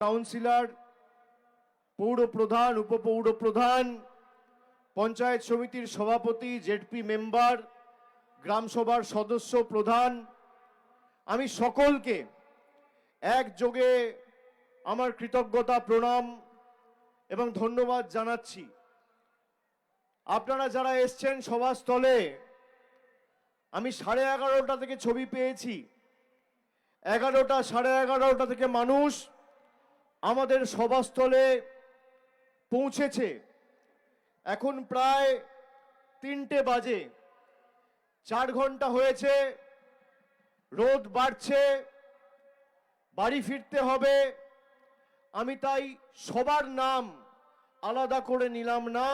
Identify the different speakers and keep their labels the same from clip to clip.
Speaker 1: Councillor পৌর প্রধান উপপৌর প্রধান পঞ্চায়েত সমিতির সভাপতি জেডপি মেম্বার গ্রাম সভার সদস্য প্রধান। আমি সকলকে একযোগে আমার কৃতজ্ঞতা, প্রণাম এবং ধন্যবাদ জানাচ্ছি। আপনারা যারা এসছেন সভাস্থলে, আমি সাড়ে এগারোটা থেকে ছবি পেয়েছি। এগারোটা, সাড়ে এগারোটা থেকে মানুষ আমাদের সভাস্থলে পৌঁছেছে। এখন প্রায় তিনটে বাজে। চার ঘণ্টা হয়েছে। রোদ বাড়ছে। বাড়ি ফিরতে হবে। আমি তাই সবার নাম আলাদা করে নিলাম না।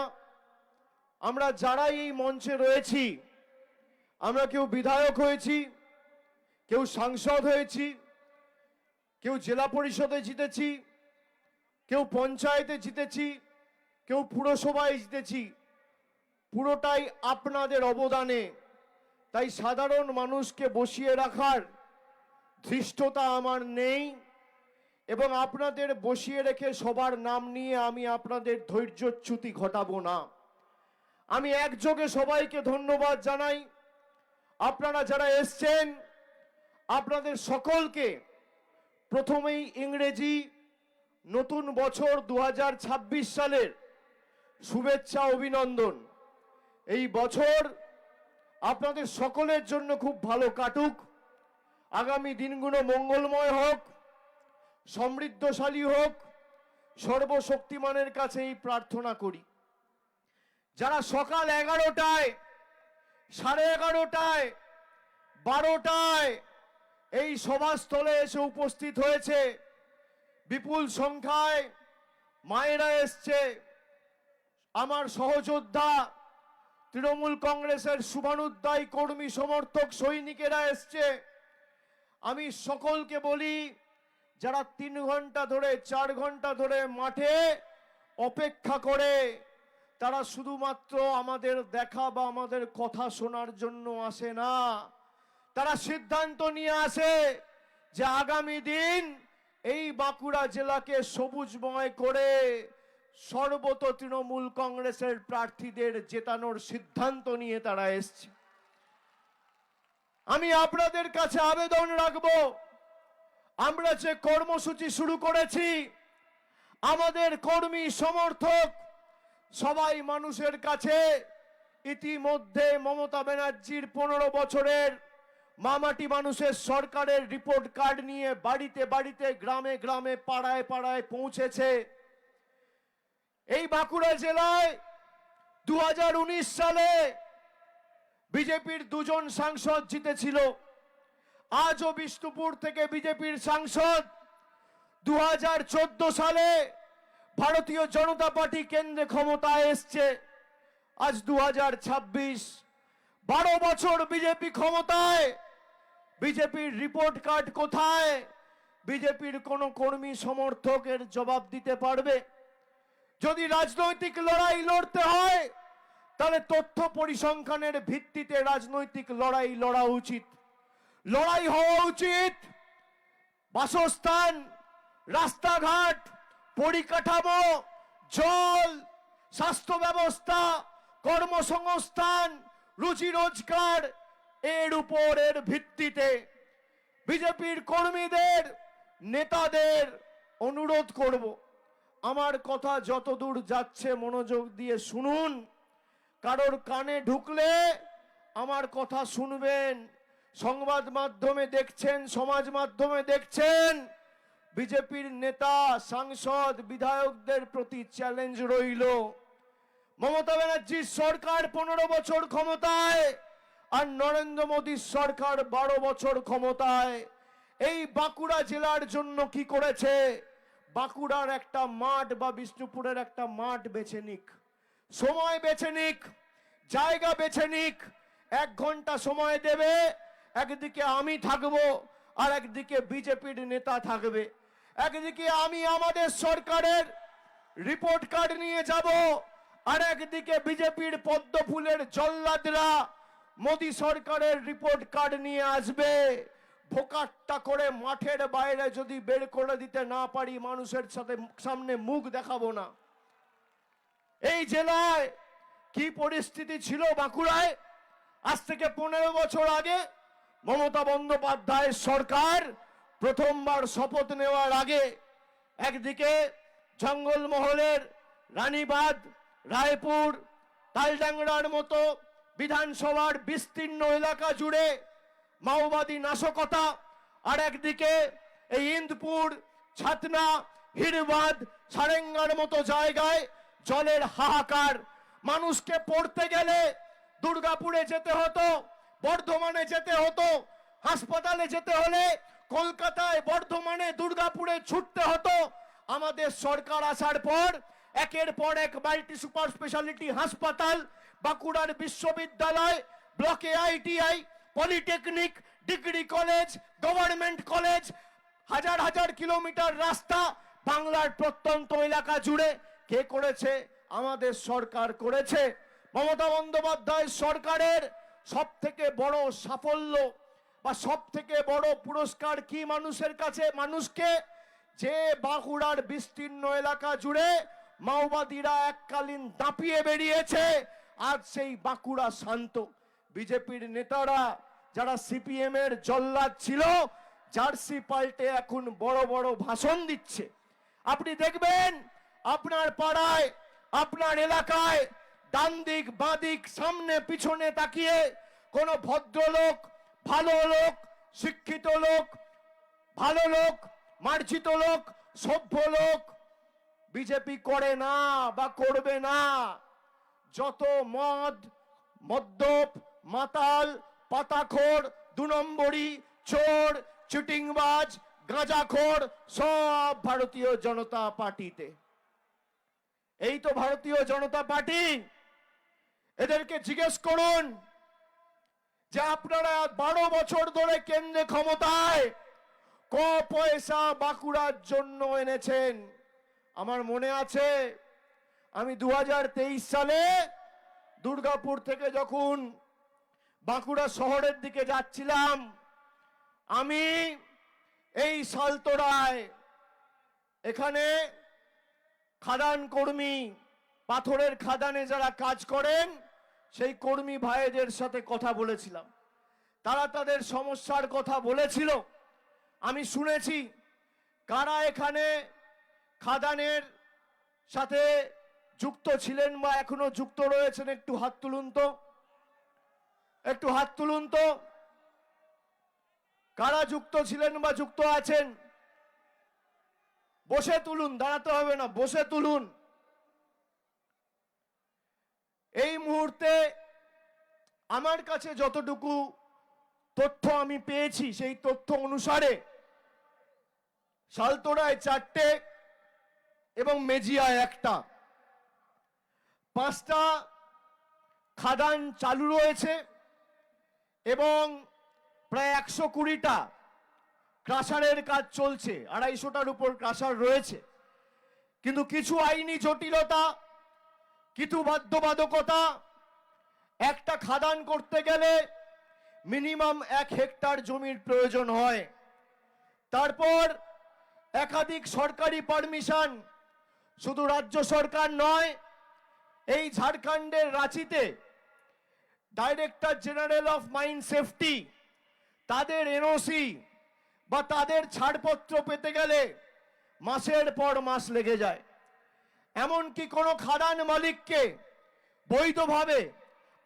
Speaker 1: আমরা যারাই এই মঞ্চে রয়েছি, আমরা কেউ বিধায়ক হয়েছি, কেউ সাংসদ হয়েছি, কেউ জেলা পরিষদে জিতেছি কেউ পঞ্চায়েতে জিতেছি, কেউ পুরসভায় জিতেছি, পুরোটাই আপনাদের অবদানে। তাই সাধারণ মানুষকে বসিয়ে রাখার ধৃষ্টতা আমার নেই এবং আপনাদের বসিয়ে রেখে সবার নাম নিয়ে আমি আপনাদের ধৈর্যচ্যুতি ঘটাবো না। আমি একযোগে সবাইকে ধন্যবাদ জানাই। আপনারা যারা এসছেন, আপনাদের সকলকে প্রথমেই ইংরেজি নতুন বছর দু হাজার ছাব্বিশ সালের শুভেচ্ছা, অভিনন্দন। এই বছর আপনাদের সকলের জন্য খুব ভালো কাটুক। আগামী দিনগুলো মঙ্গলময় হোক, সমৃদ্ধশালী হোক। সর্বশক্তিমানের কাছে এই প্রার্থনা করি। যারা সকাল এগারোটায়, সাড়ে এগারোটায়, বারোটায় এই সভাস্থলে এসে উপস্থিত হয়েছে বিপুল সংখ্যায় মায়েরা এসছে। আমার সহযোদ্ধা, তৃণমূল কংগ্রেসের শুভানুদ্দায়ী কর্মী সমর্থক সৈনিকেরা এসছে। আমি সকলকে বলি, যারা তিন ঘণ্টা ধরে, চার ঘণ্টা ধরে মাঠে অপেক্ষা করে, তারা শুধুমাত্র আমাদের দেখা বা আমাদের কথা শোনার জন্য আসে না। তারা সিদ্ধান্ত নিয়ে আসে যে আগামী দিন এই বাঁকুড়া জেলাকে সবুজময় করে সর্বত তৃণমূল কংগ্রেসের প্রার্থীদের জেতানোর সিদ্ধান্ত নিয়ে তারা এসছে। আমি আপনাদের কাছে আবেদন রাখব, আমরা যে কর্মসূচি শুরু করেছি, আমাদের কর্মী সমর্থক সবাই মানুষের কাছে ইতিমধ্যে মমতা ব্যানার্জির পনেরো বছরের মামাটি মানুষের সরকারের রিপোর্ট কার্ড নিয়ে বাড়িতে বাড়িতে, গ্রামে গ্রামে, পাড়ায় পাড়ায় পৌঁছেছে। এই বাঁকুড়া জেলায় দু হাজার উনিশ সালে বিজেপির দুজন সাংসদ জিতেছিল। আজও বিষ্ণুপুর থেকে বিজেপির সাংসদ। দু হাজার চোদ্দ সালে ভারতীয় জনতা পার্টি কেন্দ্রে ক্ষমতায় এসছে। আজ দু হাজার ছাব্বিশ। বারো বছর বিজেপি ক্ষমতায়। বিজেপির রিপোর্ট কার্ড কোথায়? বিজেপির কোন কর্মী সমর্থকের জবাব দিতে পারবে? যদি রাজনৈতিক লড়াই লড়তে হয়, তাহলে তথ্য পরিসংখ্যানের ভিত্তিতে রাজনৈতিক লড়াই লড়া উচিত। লড়াই হওয়া উচিত। বাসস্থান, রাস্তাঘাট, পরিকাঠামো, জল, স্বাস্থ্য ব্যবস্থা, কর্মসংস্থান রুচি রোজগার এর উপরের ভিত্তিতে বিজেপির কর্মীদের, নেতাদের অনুরোধ করব। আমার কথা যতদূর যাচ্ছে মনোযোগ দিয়ে শুনুন। কারোর কানে ঢুকলে আমার কথা শুনবেন। সংবাদ মাধ্যমে দেখছেন, সমাজ মাধ্যমে দেখছেন। বিজেপির নেতা, সাংসদ, বিধায়কদের প্রতি চ্যালেঞ্জ রইল। মমতা ব্যানার্জির সরকার পনেরো বছর ক্ষমতায় আর নরেন্দ্র মোদীর সরকার বারো বছর ক্ষমতায়। এই বাঁকুড়া জেলার জন্য কি করেছে? বাঁকুড়ার একটা মাঠ বা বিষ্ণুপুরের একটা মাঠ বেছে নিক। সময় বেছে নিক, জায়গা বেছে নিক। এক ঘণ্টা সময় দেবে, একদিকে আমি থাকব আর একদিকে বিজেপির নেতা থাকবে। একদিকে আমি আমাদের সরকারের রিপোর্ট কার্ড নিয়ে যাব আর একদিকে বিজেপির পদ্ম ফুলের জল্লাদরা মোদী সরকারের রিপোর্ট কার্ড নিয়ে আসবে। ভোকাট্টা করে মাঠের বাইরে যদি বের করে দিতে না পারি, মানুষের সাথে সামনে মুখ দেখাবো না। এই জেলায় কি পরিস্থিতি ছিল বাঁকুড়ায়? আজ থেকে পনেরো বছর আগে মমতা বন্দ্যোপাধ্যায়ের সরকার প্রথমবার শপথ নেওয়ার আগে একদিকে জঙ্গলমহলের রানীবাদ রায়পুর, তালডাংরার মতো বিধানসভার বিস্তীর্ণ এলাকা জুড়ে মাওবাদী নাশকতা, আর একদিকে এই ইন্দপুর, ছাতনা, হিরবাদ, সারেঙ্গার মতো জায়গায় জলের হাহাকার। মানুষকে পড়তে গেলে দুর্গাপুরে যেতে হতো, বর্ধমানে যেতে হতো, হাসপাতালে যেতে হলে কলকাতায় বর্ধমানে দুর্গাপুরে ছুটতে হতো। আমাদের সরকার আসার পর, একের পর এক মাল্টি সুপার স্পেশালিটি হাসপাতাল বাঁকুড়ার বিশ্ববিদ্যালয়, ব্লকে ITI, polytechnic, degree college, government college, হাজার হাজার কিলোমিটার রাস্তা, বাংলার প্রত্যন্ত এলাকা জুড়ে কে করেছে? আমাদের সরকার করেছে। মমতা বন্দ্যোপাধ্যায় সরকারের সব থেকে বড় সাফল্য বা সব থেকে বড় পুরস্কার কি মানুষের কাছে? মানুষকে যে বাঁকুড়ার বিস্তীর্ণ এলাকা জুড়ে মাওবাদীরা এককালীন দাপিয়ে বেরিয়েছে আজ সেই বাঁকুড়া শান্ত বিজেপির নেতারা যারা সিপিএম এর জল্লাদ ছিল, জার্সি পাল্টে এখন বড় বড় ভাষণ দিচ্ছে। আপনি দেখবেন আপনার পাড়ায়, আপনার এলাকায় ডান দিক বাঁ দিক সামনে, পিছনে তাকিয়ে কোন ভদ্রলোক, ভালো লোক, শিক্ষিত লোক, ভালো লোক, মার্জিত লোক, সভ্য লোক বিজেপি করে না বা করবে না। যত মদ, মদ্যপ, মাতাল, পাতাখোর দু নম্বরী চোর, চিটিংবাজ, গাঁজাখোর, সব ভারতীয় জনতা পার্টিতে। এই তো ভারতীয় জনতা পার্টি। এদেরকে জিজ্ঞেস করুন যে আপনারা বারো বছর ধরে কেন্দ্রে ক্ষমতায় ক পয়সা বাঁকুড়ার জন্য এনেছেন? আমার মনে আছে আমি দু হাজার তেইশ সালে দুর্গাপুর থেকে যখন বাঁকুড়া শহরের দিকে যাচ্ছিলাম, আমি এই সালতোরায় এখানে খাদান কর্মী, পাথরের খাদানে যারা কাজ করেন, সেই কর্মী ভাইদের সাথে কথা বলেছিলাম। তারা তাদের সমস্যার কথা বলেছিল। আমি শুনেছি কারা এখানে খাদানের সাথে যুক্ত ছিলেন বা এখনও যুক্ত রয়েছেন। একটু হাত তুলুন তো। একটু হাত তুলুন তো। কারা যুক্ত ছিলেন বা যুক্ত আছেন? বসে তুলুন, দাঁড়াতে হবে না, বসে তুলুন। এই মুহূর্তে আমার কাছে যতটুকু তথ্য আমি পেয়েছি, সেই তথ্য অনুসারে সালতোড়ায় চারটে এবং মেজিয়ায় একটা। পাঁচটা খাদান চালু রয়েছে এবং প্রায় একশো কুড়িটা ক্রাশারের কাজ চলছে, আড়াইশোটার উপর ক্রাশার রয়েছে। কিন্তু কিছু আইনি জটিলতা, কিছু বাধ্যবাধকতা, একটা খাদান করতে গেলে মিনিমাম এক হেক্টর জমির প্রয়োজন হয়। তারপর একাধিক সরকারি পারমিশন, শুধু রাজ্য সরকার নয় এই ঝাড়খণ্ডের রাঁচিতে director general of mine safety তাদের এনওসি বা তাদের ছাড়পত্র পেতে গেলে মাসের পর মাস লেগে যায়। এমনকি কোনো খাদান মালিককে বৈধভাবে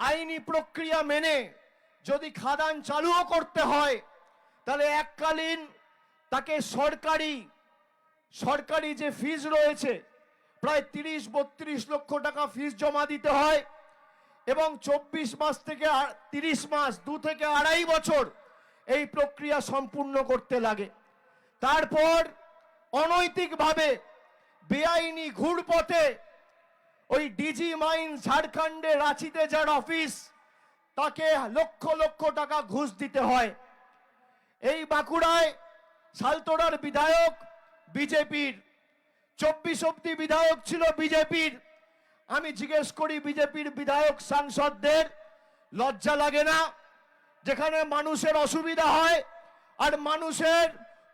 Speaker 1: আইনি প্রক্রিয়া মেনে যদি খাদান চালুও করতে হয়, তাহলে এককালীন তাকে সরকারি সরকারি যে ফিজ রয়েছে প্রায় তিরিশ, বত্রিশ লক্ষ টাকা ফিস জমা দিতে হয় এবং চব্বিশ মাস থেকে তিরিশ মাস, দু থেকে আড়াই বছর এই প্রক্রিয়া সম্পূর্ণ করতে লাগে। তারপর অনৈতিকভাবে বেআইনি ঘুরপথে ওই ডিজি মাইন ঝাড়খণ্ডে রাঁচিতে যার অফিস তাকে লক্ষ লক্ষ টাকা ঘুষ দিতে হয়। এই বাঁকুড়ায় সালতোড়ার বিধায়ক, বিজেপির চব্বিশ অব্দি বিধায়ক ছিল বিজেপির। আমি জিজ্ঞেস করি, বিজেপির বিধায়ক সাংসদদের লজ্জা লাগে না? যেখানে মানুষের অসুবিধা হয় আর মানুষের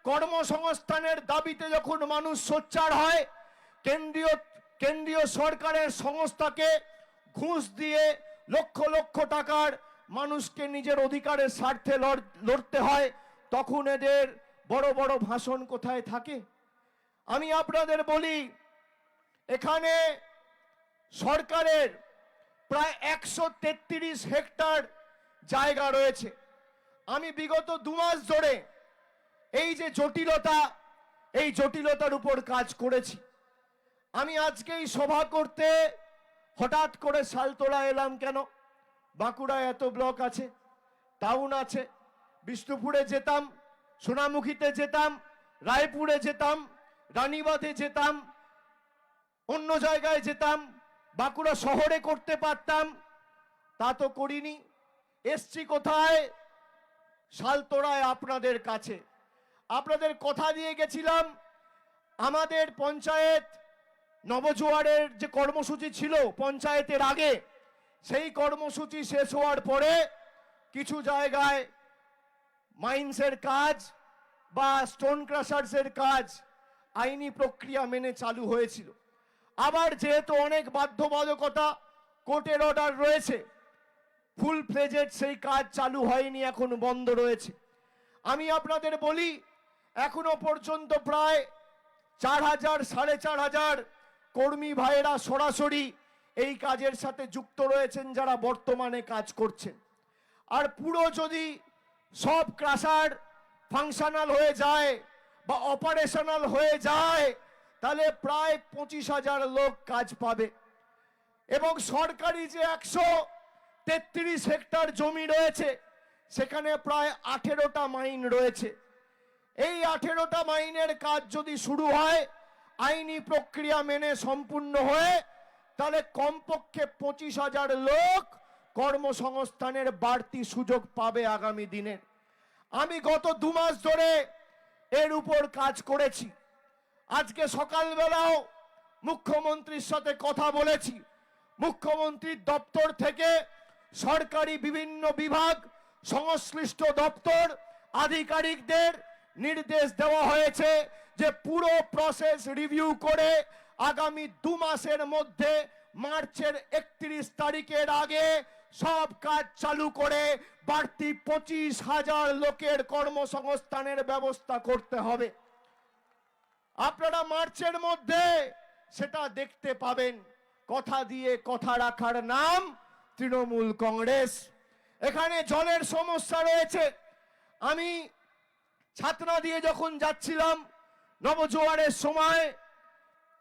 Speaker 1: কর্মসংস্থানের দাবিতে যখন মানুষ সোচ্চার হয়, কেন্দ্রীয় কেন্দ্রীয় সরকারের সংস্থাকে ঘুষ দিয়ে লক্ষ লক্ষ টাকার মানুষকে নিজের অধিকারের স্বার্থে লড়- লড়তে হয়, তখন এদের বড় বড় ভাষণ কোথায় থাকে? আমি আপনাদের বলি, এখানে সরকারের প্রায় একশো তেত্রিশ হেক্টর জায়গা রয়েছে। আমি বিগত দু মাস ধরে এই যে জটিলতা, এই জটিলতার উপর কাজ করেছি। আমি আজকে এই সভা করতে হঠাৎ করে সালতোড়া এলাম কেন? বাঁকুড়ায় এত ব্লক আছে, টাউন আছে, বিষ্ণুপুরে যেতাম, সোনামুখীতে যেতাম, রায়পুরে যেতাম রানীবাঁধে যেতাম, অন্য জায়গায় যেতাম, বাঁকুড়া শহরে করতে পারতাম, তা তো করিনি। এসছি কোথায়? শালতোড়ায় আপনাদের কাছে। আপনাদের কথা দিয়ে গেছিলাম, আমাদের পঞ্চায়েত নবজোয়ারের যে কর্মসূচি ছিল পঞ্চায়েতের আগে, সেই কর্মসূচি শেষ হওয়ার পরে কিছু জায়গায় মাইন্সের কাজ বা স্টোন ক্রাশার্সের কাজ আইনি প্রক্রিয়া মেনে চালু হয়েছিল। আবার যেহেতু অনেক বাধ্যবাধকতা, কোর্টের অর্ডার রয়েছে ফুল ফ্লেজেড সেই কাজ চালু হয়নি, এখন বন্ধ রয়েছে। আমি আপনাদের বলি, এখনও পর্যন্ত প্রায় চার হাজার, সাড়ে চার হাজার কর্মী ভাইয়েরা সরাসরি এই কাজের সাথে যুক্ত রয়েছেন, যারা বর্তমানে কাজ করছেন। আর পুরো যদি সব ক্রাশার ফাংশনাল হয়ে যায় বা অপারেশনাল হয়ে যায়, তাহলে প্রায় পঁচিশ হাজার লোক কাজ পাবে। এবং সরকারি যে একশো তেত্রিশ হেক্টর জমি রয়েছে, সেখানে প্রায় আঠেরোটা মাইন রয়েছে। এই আঠেরোটা মাইনের কাজ যদি শুরু হয়, আইনি প্রক্রিয়া মেনে সম্পূর্ণ হয়ে, তাহলে কমপক্ষে পঁচিশ হাজার লোক কর্মসংস্থানের বাড়তি সুযোগ পাবে আগামী দিনে। আমি গত দু মাস ধরে এর উপর কাজ করেছি। আজকে সকালবেলাও মুখ্যমন্ত্রীর সাথে কথা বলেছি। মুখ্যমন্ত্রীর দপ্তর থেকে সরকারি বিভিন্ন বিভাগ, সংশ্লিষ্ট দপ্তর, আধিকারিকদের নির্দেশ দেওয়া হয়েছে যে পুরো প্রসেস রিভিউ করে আগামী দু মাসের মধ্যে মার্চের একত্রিশ তারিখের আগে সব কাজ চালু করে বাড়তি পঁচিশ হাজার লোকের কর্মসংস্থানের ব্যবস্থা করতে হবে। আপনারা মার্চের মধ্যে সেটা দেখতে পাবেন। কথা দিয়ে কথা রাখার নাম তৃণমূল কংগ্রেস। এখানে জলের সমস্যা রয়েছে। আমি ছাতনা দিয়ে যখন যাচ্ছিলাম নবজোয়ারের সময়,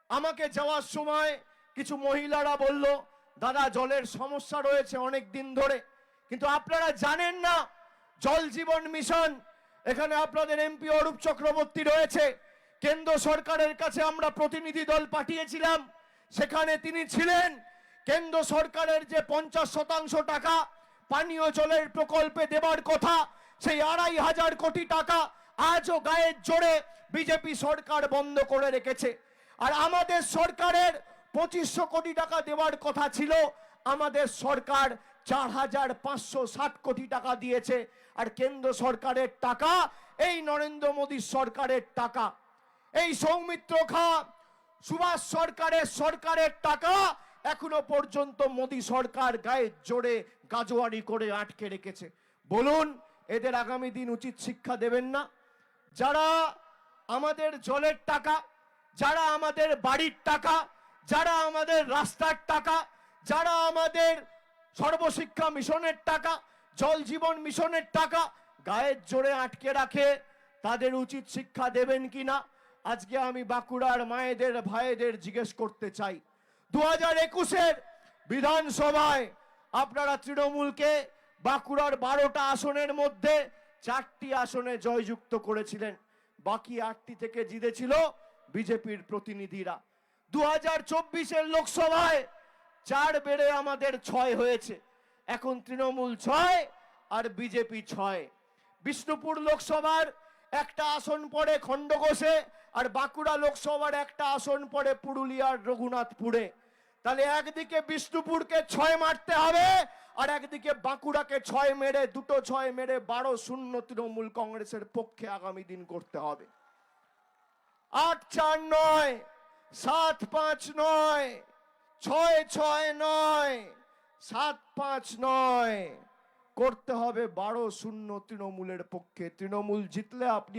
Speaker 1: আমাকে যাওয়ার সময় কিছু মহিলারা বলল দাদা, জলের সমস্যা রয়েছে অনেক দিন ধরে, কিন্তু আপনারা জানেন না, জল জীবন মিশন, এখানে আপনাদের এমপি অরূপ চক্রবর্তী রয়েছে। কেন্দ্র সরকারের কাছে আমরা প্রতিনিধি দল পাঠিয়েছিলাম, সেখানে তিনি ছিলেন। কেন্দ্র সরকারের যে পঞ্চাশ শতাংশ টাকা পানীয় জলের প্রকল্পে দেবার কথা, সেই আড়াই হাজার কোটি টাকা আজও গায়ের জোরে বিজেপি সরকার বন্ধ করে রেখেছে। আর আমাদের সরকারের পঁচিশশো কোটি টাকা দেওয়ার কথা ছিল। আমাদের সরকার চার হাজার পাঁচশো ষাট কোটি টাকা দিয়েছে। আর কেন্দ্র সরকারের টাকা, এই নরেন্দ্র মোদী সরকারের টাকা। এই সৌমিত্র খা, সুভাষ সরকারের সরকারের টাকা এখনও পর্যন্ত মোদী সরকার গায়ে জোরে গাজোয়ারি করে আটকে রেখেছে। বলুন, এদের আগামী দিন উচিত শিক্ষা দেবেন না? যারা আমাদের জলের টাকা, যারা আমাদের বাড়ির টাকা যারা আমাদের রাস্তার টাকা, যারা আমাদের সর্বশিক্ষা মিশনের টাকা, জল জীবন মিশনের টাকা গায়ের জোরে আটকে রাখে, তাদের উচিত শিক্ষা দেবেন কিনা? আজকে আমি বাঁকুড়ার মায়েদের, ভাইদের জিজ্ঞেস করতে চাই। দু হাজার একুশের বিধানসভায় আপনারা তৃণমূলকে বাঁকুড়ার বারোটা আসনের মধ্যে চারটি আসনে জয়যুক্ত করেছিলেন। বাকি আটটি থেকে জিতেছিল বিজেপির প্রতিনিধিরা। দু হাজার চব্বিশের লোকসভায় চার বেড়ে আমাদের ছয় হয়েছে। এখন তৃণমূল ছয় আর বিজেপি ছয়। বিষ্ণুপুর লোকসভার একটা আসন পড়ে খণ্ডঘোষে আর বাঁকুড়া লোকসভার একটা আসন পড়ে পুরুলিয়ার রঘুনাথপুরে। তাহলে একদিকে বিষ্ণুপুরকে ছয় মারতে হবে আর একদিকে বাঁকুড়াকে ছয় মেরে, দুটো ছয় মেরে বারো শূন্য তৃণমূল কংগ্রেসের পক্ষে আগামী দিন করতে হবে। আট চার নয় সাত পাঁচ নয়, ছয় ছয় নয়, সাত পাঁচ নয়। করতে হবে বারো শূন্য তৃণমূলের পক্ষে। তৃণমূল জিতলে আপনি